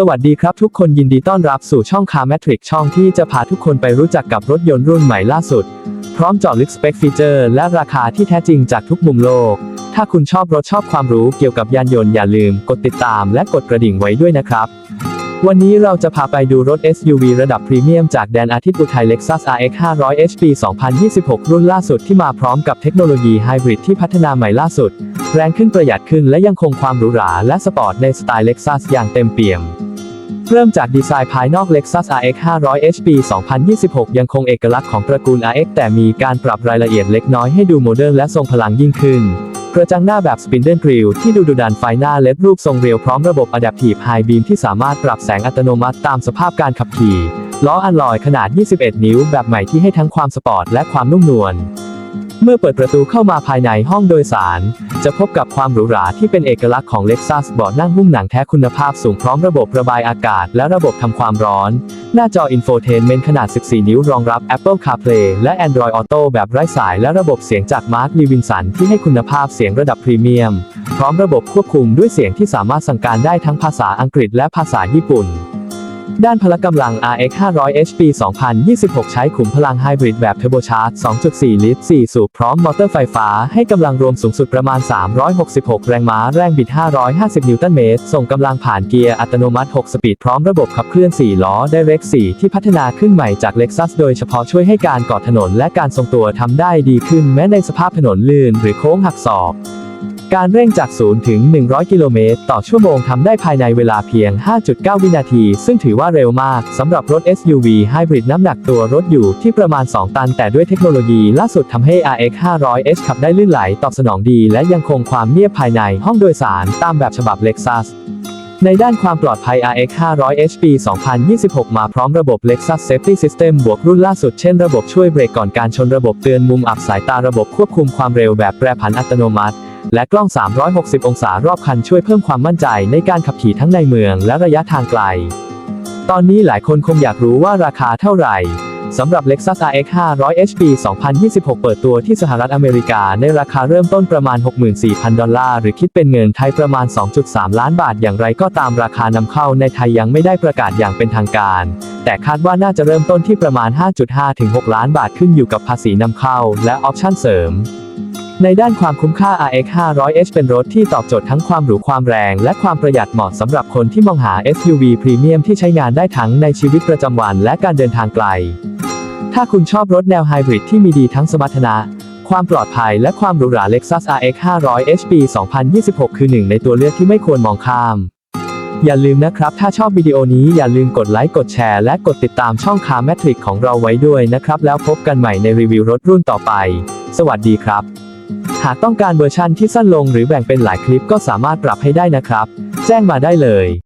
สวัสดีครับทุกคนยินดีต้อนรับสู่ช่องคาร์แมทริกช่องที่จะพาทุกคนไปรู้จักกับรถยนต์รุ่นใหม่ล่าสุด พร้อมเจาะลึกสเปคฟีเจอร์และราคาที่แท้จริงจากทุกมุมโลก ถ้าคุณชอบรถชอบความรู้เกี่ยวกับยานยนต์อย่าลืมกดติดตามและกดกระดิ่งไว้ด้วยนะครับ วันนี้เราจะพาไปดูรถ SUV ระดับพรีเมียมจากแดนอาทิตย์อุทัย Lexus RX 500 HP 2026 รุ่นล่าสุดที่มาพร้อมกับเทคโนโลยีไฮบริดที่พัฒนาใหม่ล่าสุด แรงขึ้นประหยัดขึ้นและยังคงความหรูหราและสปอร์ตในสไตล์ Lexus อย่างเต็มเปี่ยม เริ่มจากดีไซน์ภายนอก Lexus RX 500 HP 2026 ยังคงเอกลักษณ์ของตระกูล RX แต่มีการปรับรายละเอียดเล็กน้อยให้ดูโมเดิร์นและทรงพลังยิ่งขึ้น กระจังหน้าแบบ Spindle Grille ที่ดูดุดันไฟหน้าเล็ดรูปทรงเรียวพร้อมระบบ Adaptive High Beam ที่สามารถปรับแสงอัตโนมัติตามสภาพการขับขี่ ล้ออัลลอยขนาด 21 นิ้วแบบใหม่ที่ให้ทั้งความสปอร์ตและความนุ่มนวล เมื่อเปิดประตูเข้ามาภายในห้องโดยสาร จะพบกับความหรูหราที่เป็นเอกลักษณ์ของ Lexus เบาะนั่งหุ้มหนังแท้คุณภาพสูงพร้อมระบบระบายอากาศและระบบทำความร้อน หน้าจอ Infotainment ขนาด 14 นิ้วรองรับ Apple CarPlay และ Android Auto แบบไร้สายและระบบเสียงจาก Mark Levinson ที่ให้คุณภาพเสียงระดับพรีเมียม พร้อมระบบควบคุมด้วยเสียงที่สามารถสั่งการได้ทั้งภาษาอังกฤษและภาษาญี่ปุ่น ด้านพละกำลัง RX 500 HP 2026 ใช้ขุมพลังไฮบริดแบบเทอร์โบชาร์จ 2.4 ลิตร 4 สูบ พร้อมมอเตอร์ไฟฟ้า ให้กำลังรวมสูงสุดประมาณ 366 แรงม้า แรงบิด 550 นิวตันเมตร ส่งกำลังผ่านเกียร์อัตโนมัติ 6 สปีด พร้อมระบบขับเคลื่อน 4 ล้อ Direct 4 ที่พัฒนาขึ้นใหม่จาก Lexus โดยเฉพาะช่วยให้การเกาะถนนและการทรงตัวทำได้ดีขึ้นแม้ในสภาพถนนลื่นหรือโค้งหักศอก การเร่งจาก 0 ถึง 100 กิโลเมตร ต่อชั่วโมงทำได้ภายในเวลาเพียง 5.9 วินาที ซึ่งถือว่าเร็วมากสำหรับรถ SUV ไฮบริดน้ำหนักตัวรถอยู่ที่ประมาณ 2 ตัน แต่ด้วยเทคโนโลยีล่าสุดทำให้ RX 500H ขับได้ลื่นไหลตอบสนองดี และยังคงความเงียบภายในห้องโดยสารตามแบบฉบับ Lexus ในด้านความปลอดภัย RX 500 HP 2026 มาพร้อมระบบ Lexus Safety System บวกรุ่นล่าสุดเช่นระบบช่วยเบรกก่อนการชนระบบเตือนมุมอับสายตาระบบควบคุมความเร็วแบบแปรผันอัตโนมัติ และกล้อง 360 องศารอบคันช่วยเพิ่มความมั่นใจในการขับขี่ทั้งในเมืองและระยะทางไกล ตอนนี้หลายคนคงอยากรู้ว่าราคาเท่าไหร่สำหรับ Lexus RX 500 HP 2026 เปิดตัวที่สหรัฐอเมริกาในราคาเริ่มต้นประมาณ 64,000 ดอลลาร์ หรือคิดเป็นเงินไทยประมาณ 2.3 ล้านบาท อย่างไรก็ตามราคานำเข้าในไทยยังไม่ได้ประกาศอย่างเป็นทางการ แต่คาดว่าน่าจะเริ่มต้นที่ประมาณ 5.5 ถึง 6 ล้านบาทขึ้นอยู่กับภาษีนำเข้าและออปชั่นเสริม ในด้านความคุ้มค่า RX 500H เป็นรถที่ตอบโจทย์ทั้งความหรูความแรง และความประหยัดเหมาะสำหรับคนที่มองหา SUV พรีเมียมที่ใช้งานได้ทั้งในชีวิตประจำวันและการเดินทางไกล ถ้าคุณชอบรถแนวไฮบริดที่มีดีทั้งสมรรถนะ ความปลอดภัยและความหรูหรา Lexus RX 500 HP 2026 คือหนึ่งในตัวเลือกที่ไม่ควรมองข้าม อย่าลืมนะครับ ถ้าชอบวิดีโอนี้อย่าลืมกดไลค์กดแชร์และกดติดตามช่องคาร์แมทริกของเราไว้ด้วยนะครับ แล้วพบกันใหม่ในรีวิวรถรุ่นต่อไป สวัสดีครับ หากต้องการเวอร์ชั่นที่สั้นลงหรือแบ่งเป็นหลายคลิปก็สามารถปรับให้ได้นะครับ แจ้งมาได้เลย